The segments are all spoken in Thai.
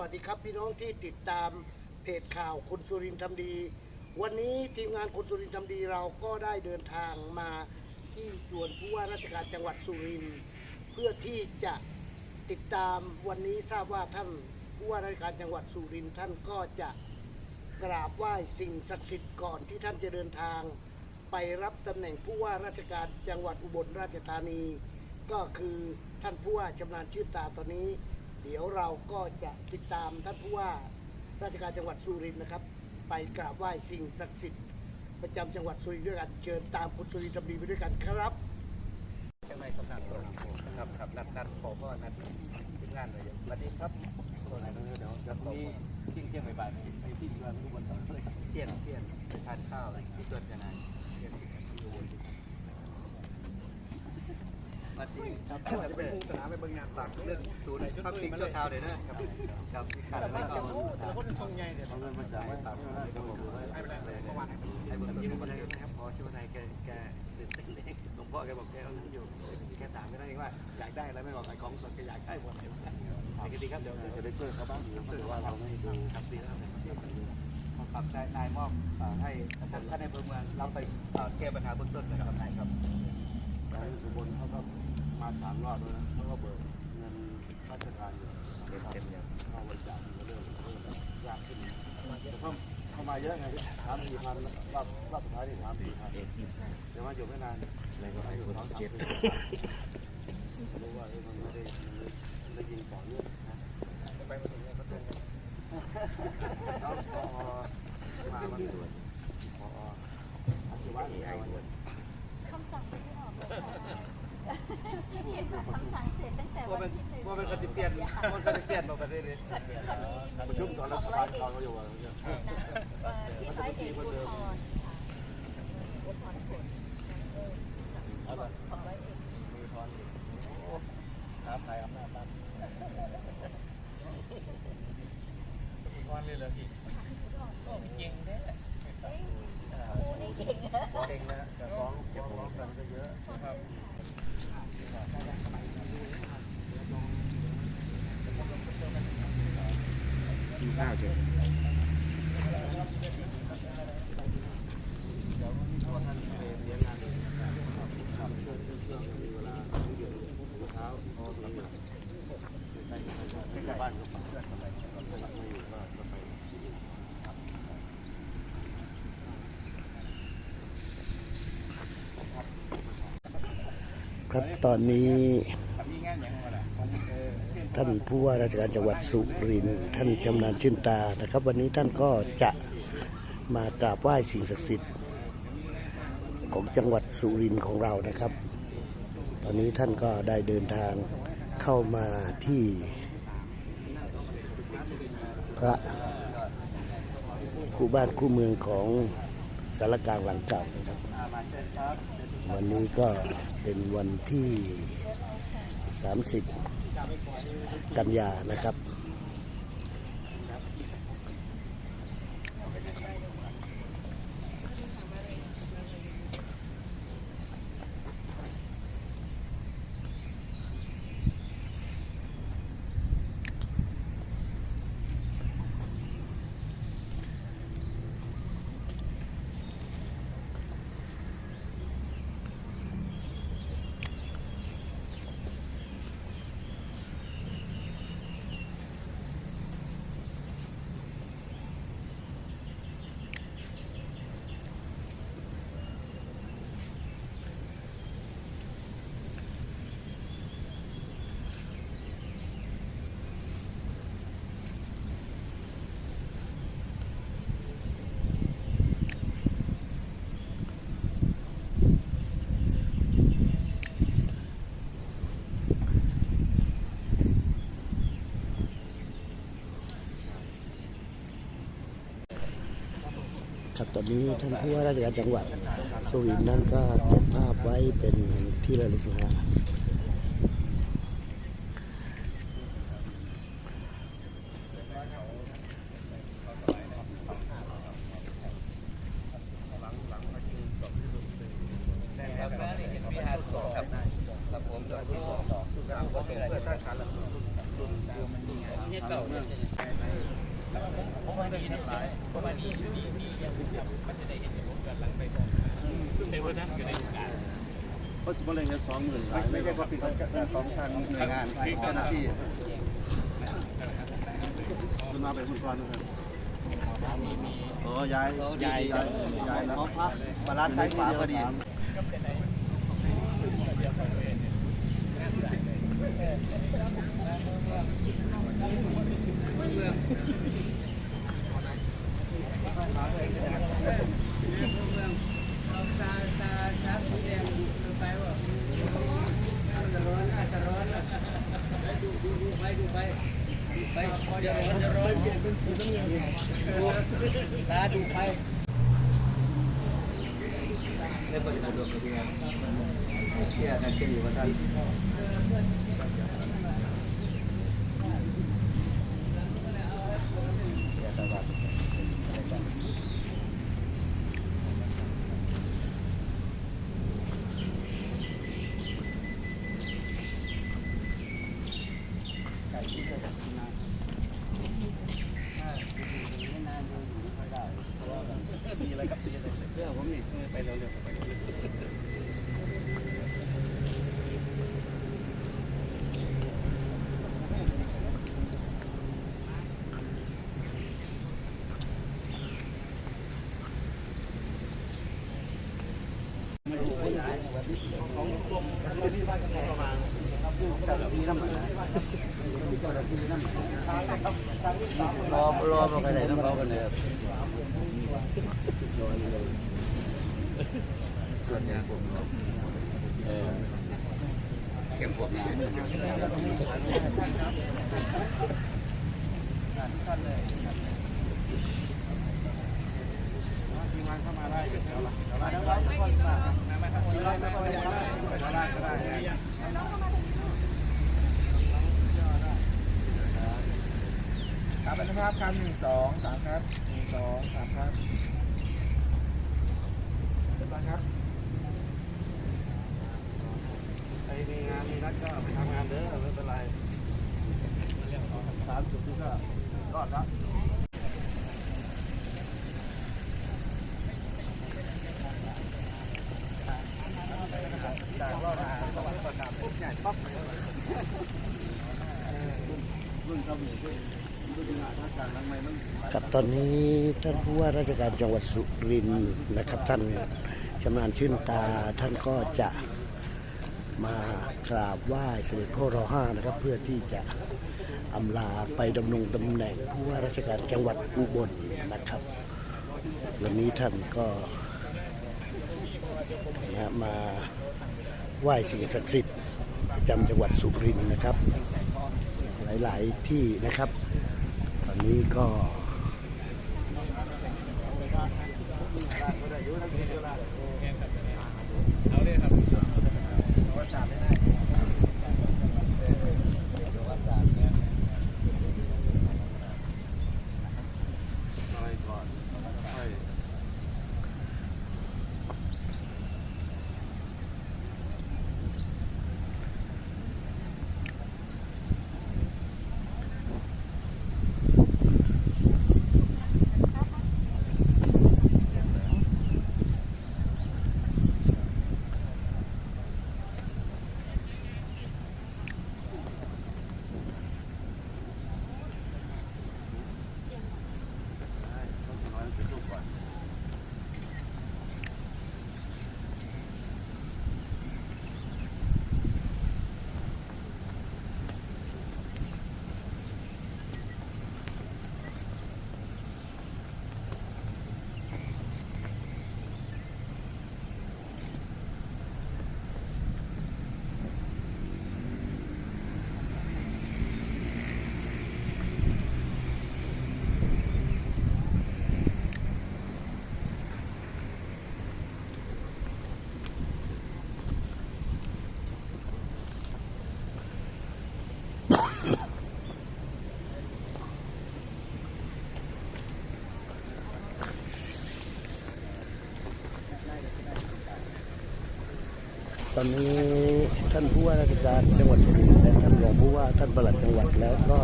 วัสดีครับพี่น้องที่ติดตามเพจข่าวคุณสุรินทร์ทำดี วันนี้ทีมงานคุณสุรินทร์ทำดีเราก็ได้เดินทางมาที่จวนผู้ว่าราชการจังหวัดสุรินทร์เพื่อที่จะติดตามวันนี้ทราบว่าท่านผู้ว่าราชการจังหวัดสุรินทร์ท่านก็จะกราบไหว้สิ่งศักดิ์สิทธิ์ก่อนที่ท่านจะเดินทาง ไปรับตำแหน่งผู้ว่าราชการจังหวัดอุบลราชธานี ก็คือท่านผู้ว่าชำนาญชื่นตาตอนนี้ เดี๋ยวเราก็จะติดตามท่านผู้ว่าราชการจังหวัดสุรินทร์นะครับ ไปกราบไหว้สิ่งศักดิ์สิทธิ์ประจำจังหวัดสุรินทร์ด้วยกันเชิญตามคุณสุรินทร์ทำดีไปด้วยกันครับข้างในกำนันตัวนะครับครับนัดนัดขอพ่อนัดทีมงานเลยสวัสดีครับสวนไหนตรงนี้เดี๋ยวเดี๋ยวมีทิ้งเที่ยงบ่ายๆไปที่เมืองอุบลต่อเลยเที่ยงเที่ยงไปทานข้าวอะไรที่สวนกันนายเที่ยงที่อุบลมาที่ ครับจะเป็นสนามไปเบิ่งงานฝากเรื่องศูนย์พักพิงชั่วคราวเลยนะครับครับขาดอะไรก็คนทรงใหญ่เนี่ยเอาเงินมาจ่ายให้ตามให้ตำรวจให้ไปเลยให้เบิ่งยิ้มมาเลยนะครับพอช่วยนายแกแกตื่นเต้นเล็กหลวงพ่อแกบอกแกเอาเงินอยู่แกถามไม่ได้ว่าอยากได้อะไรไม่บอกไอ้ของสดแกอยากได้หมดเลยปกติครับเดี๋ยวจะได้ช่วยเขาบ้างแต่ว่าเราไม่ดูครับดีแล้วครับนายนายมอบให้ท่านในเมืองเราไปแก้ปัญหาเบื้องต้นนะครับนายครับไปอุบลเขาก็ มาสามรอบแล้วนะเขาก็เบิกเงินราชการอยู่เต็มเต็มอย่างเข้าบริจาคมันก็เริ่มเริ่มยากขึ้นแต่เข้าเข้ามาเยอะไงถามสี่พันรอบรอบสุดท้ายนี่ถามสี่พันแต่ว่าอยู่ไม่นานเลยก็ให้อยู่ท้องเจ็ดรู้ว่าเออมันไม่ได้มันได้ยิงต่อเนื่องนะ ไปมาถึงก็ต้อง แล้วพอมาวันด่วนพออาชีวะนี่ไอ้ด่วน คำสั่งไม่ได้ออกเลยค่ะเห็นว่าคำสั่งเสร็จตั้งแต่ ว่า วั เป็น น ที่ หนึ่งว่าเป็นกติเปลี่ยนมันกติเปลี่ยนมาประเทศนี้ประชุมตอนรัฐบาลเขาอยู่ว่าที่ร้อยเอกอุทธรณ์ค่ะอุทธรณ์ผลเออของร้อยเอก มือทอนครับนายอำนาจครับทอนเลยเหรอพี่จริงแน่ เอ้ยครูนี่เก่งนะ เก่งนะ จะฟ้องฟ้องร้องกันก็เยอะ ครับ กินข้าวเถอะ เดี๋ยวพ่อท่านไปเลี้ยงงาน ครับเพื่อนเพื่อนเพื่อนมีเวลาที่เดือนเช้าพอทำงานใกล้ใกล้บ้านก็ไปไม่ อยู่ก็ก็ไปครับตอนนี้อย่างไรเออ ท่านผู้ว่าราชการจังหวัดสุรินทร์ท่านชำนาญชื่นตานะครับ วันนี้ท่านก็จะมากราบไหว้สิ่งศักดิ์สิทธิ์ของจังหวัดสุรินทร์ของเรานะครับ ตอนนี้ท่านก็ได้เดินทางเข้ามาที่ พระคู่บ้านคู่เมืองของสารกลางหลังเก่านะครับมาเชิญครับวันนี้ก็เป็นวันที่ 30 กันยานะครับ ตอนนี้ท่านผู้ว่าราชการจังหวัดสุรินทร์นั้นก็เก็บภาพไว้เป็นที่ระลึกนะฮะครับแล้วนี่ เห็นมีอาร์ตสองครับครับผมสวัสดีครับสามก็เป็นเพื่อสร้างการหลักรุ่นรุ่นรุ่นมันยิ่ใหญ่นี่ก็เขาจะมาเล่นกันสองหมื่นไม่ใช่ความผิดของทางหน่วยงานของเจ้าหน้าที่คุณมาเป็นคุณกรนะครับโอ้ย้ายย้ายย้ายแล้วพระบาลานซ์ซ้ายขวาพอดีเรียกว่าจะรวมกันที่งาน เชื่อกันเชื่ออยู่ว่าท่าน มีอะไรกับปีอะไรเรื่องผมนี่ไปเร็วๆไปเร็ว รอรอมาใครไหนต้องรอกันเลยครับส่วนยาผมเออเก็บพวกน้ำทีมงานเข้ามาได้เดี๋ยวละเดี๋ยวละเดี๋ยวละ ครับทีมงานเข้ามาได้ก็ได้ก็ได้ครับนะครับครับหนึ่งสองสามครับหนึ่งสองสามครับเรียบร้อยครับใครมีงานมีนัดก็ไปทำงานเด้อไม่เป็นไรสามจุดที่ก็รอดแล้ว จากรอดอาหารสองประกาศปุ๊บใหญ่ปั๊บเลยรุ่นเขามีด้วยรุ่นงานราชการทำไมมัน ครับตอนนี้ท่านผู้ว่าราชการจังหวัดสุรินทร์นะครับ ท่านชำนาญชื่นตาท่านก็จะมากราบไหว้เสด็จพ่อรอห้านะครับ เพื่อที่จะอำลาไปดำรงตำแหน่งผู้ว่าราชการจังหวัดอุบลนะครับ วันนี้ท่านก็นะมาไหว้สิ่งศักดิ์สิทธิ์ประจำจังหวัดสุรินทร์นะครับ หลาย ๆ ที่นะครับ นนี้ก็ ตอนนี้ท่านผู้ว่าราชการจังหวัดสุรินทร์และท่านรองผู้ว่าท่านปลัดจังหวัดแล้วก็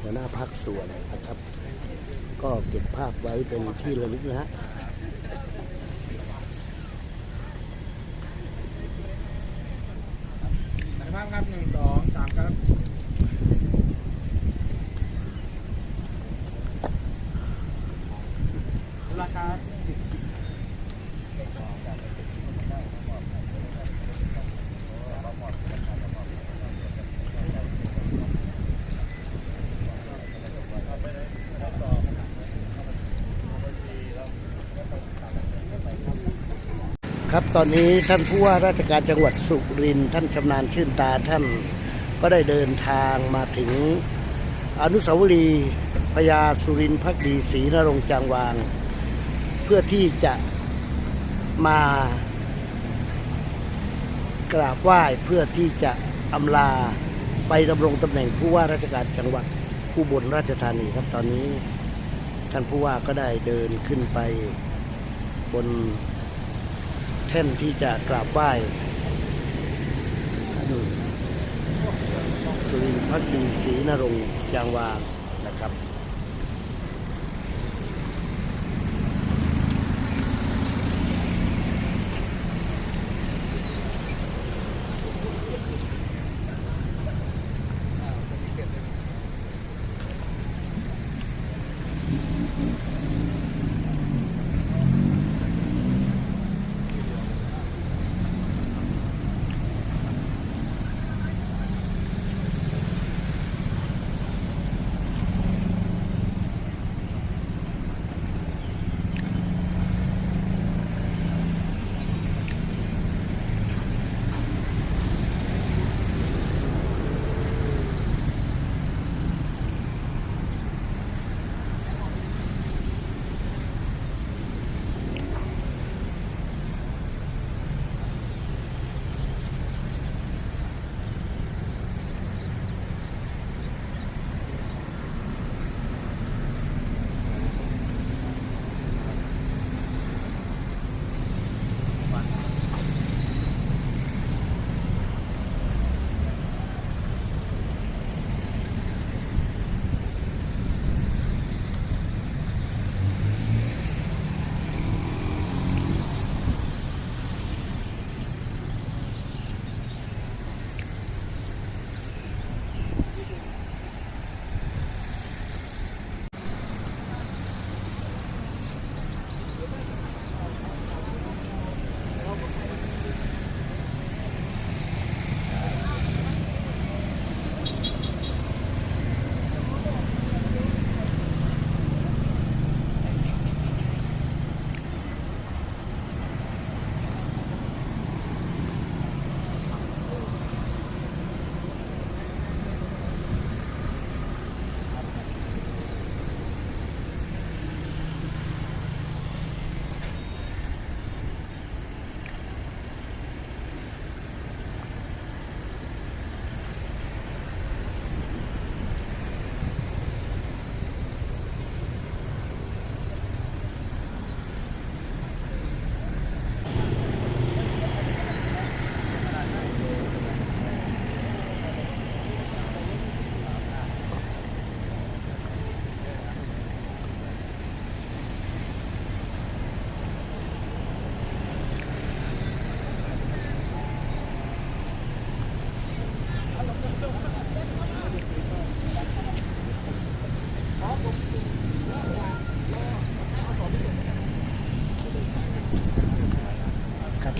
หัวหน้าพักส่วนนะครับ ก็เก็บภาพไว้เป็นที่ระลึกนะฮะถ่ายภาพครับหนึ่งสองสามครับ ราคา ครับตอนนี้ท่านผู้ว่าราชการจังหวัดสุรินทร์ท่านชำนาญชื่นตาท่านก็ได้เดินทางมาถึงอนุสาวรีย์พญาสุรินทร์พักดีศรีนรงจางวาง เพื่อที่จะมากราบไหว้เพื่อที่จะอำลาไปดำรงตำแหน่งผู้ว่าราชการจังหวัดอุบลราชธานีครับตอนนี้ ท่านผู้ว่าก็ได้เดินขึ้นไปบน ท่นที่จะกราบไหว้ดูสุรินทร์พักดีศรีนรงค์จางวาง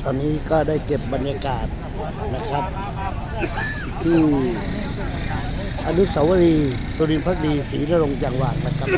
ตอนนี้ก็ได้เก็บบรรยากาศนะครับ ที่อนุสาวรีย์สุรินทร์พักดีศรีนรงค์จังหวัดนะครับ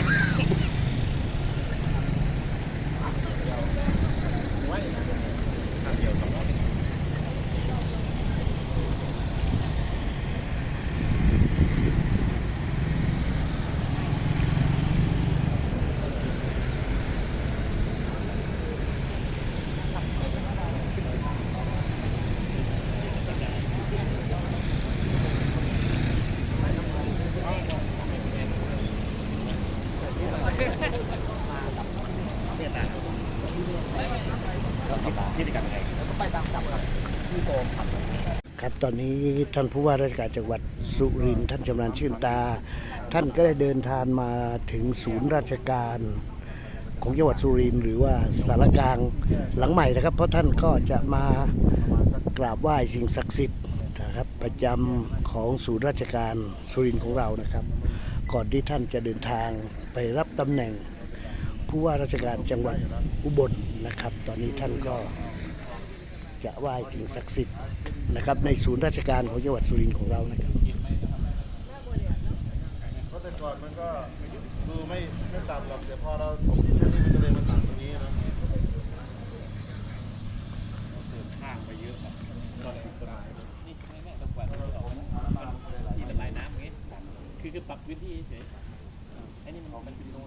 ครับตอนนี้ท่านผู้ว่าราชการจังหวัดสุรินทร์ท่านชำนาญชื่นตา ท่านก็ได้เดินทางมาถึงศูนย์ราชการของจังหวัดสุรินทร์หรือว่าสารกลางหลังใหม่นะครับ เพราะท่านก็จะมากราบไหว้สิ่งศักดิ์สิทธิ์นะครับประจำของศูนย์ราชการสุรินทร์ของเรานะครับ ก่อนที่ท่านจะเดินทางไปรับตำแหน่ง ผู้ว่าราชการจังหวัดอุบลนะครับ ตอนนี้ท่านก็จะไหว้ถิ่งศักดิ์สิทธิ์นะครับ ในศูนย์ราชการของจังหวัดสุรินทร์ของเรานะครับเพราะแต่ก่อนมันก็ดูไม่ไม่ต่ำหรอกแต่พอเราผมที่นี่มันก็เลยมาต่ำตรงนี้นะเสื่อมข้างไปเยอะครับตอนนี้คนร้ายนี่แม่ตะกวนที่ออกที่ระบายน้ำเงี้ยคือคือปรับพื้นที่เฉยไอ้นี่มันมันเป็นตรง